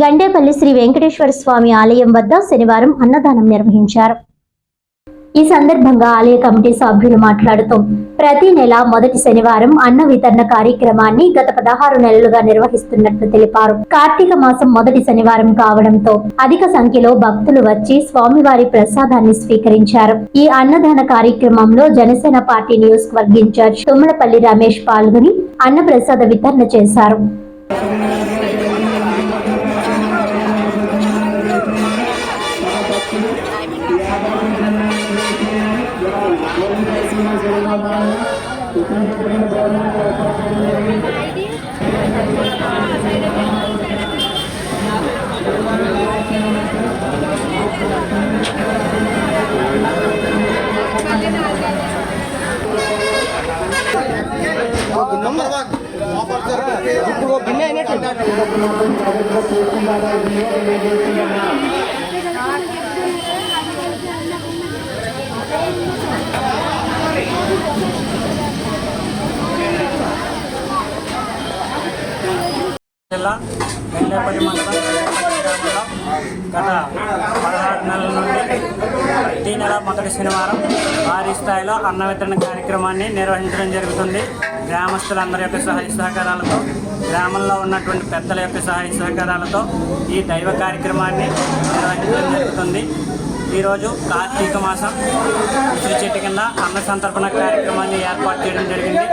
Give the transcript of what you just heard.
గండేపల్లి శ్రీ వెంకటేశ్వర స్వామి ఆలయం వద్ద శనివారం అన్నదానం నిర్వహించారు. ఈ సందర్భంగా ఆలయ కమిటీ సభ్యులు మాట్లాడుతూ ప్రతి నెల మొదటి శనివారం అన్న వితరణ కార్యక్రమాన్ని గత పదహారు నెలలుగా నిర్వహిస్తున్నట్లు తెలిపారు. కార్తీక మాసం మొదటి శనివారం కావడంతో అధిక సంఖ్యలో భక్తులు వచ్చి స్వామివారి ప్రసాదాన్ని స్వీకరించారు. ఈ అన్నదాన కార్యక్రమంలో జనసేన పార్టీ నియోజకవర్గ ఇన్ఛార్జ్ తుమ్మలపల్లి రమేష్ పాల్గొని అన్న ప్రసాద వితరణ చేశారు. ఇప్పుడు గిన్నె అయినట్టు జిల్లా వెంకటపల్లి మండలం గ్రామంలో గత పదహారు నెలల నుండి ప్రతి నెల మొదటి శనివారం భారీ స్థాయిలో అన్న వితరణ కార్యక్రమాన్ని నిర్వహించడం జరుగుతుంది. గ్రామస్తులందరి యొక్క సహాయ సహకారాలతో గ్రామంలో ఉన్నటువంటి పెద్దల యొక్క సహాయ సహకారాలతో ఈ దైవ కార్యక్రమాన్ని నిర్వహించడం జరుగుతుంది. ఈరోజు కార్తీక మాసం. ఉసిరి చెట్టు కింద అన్న సంతర్పణ కార్యక్రమాన్ని ఏర్పాటు చేయడం జరిగింది.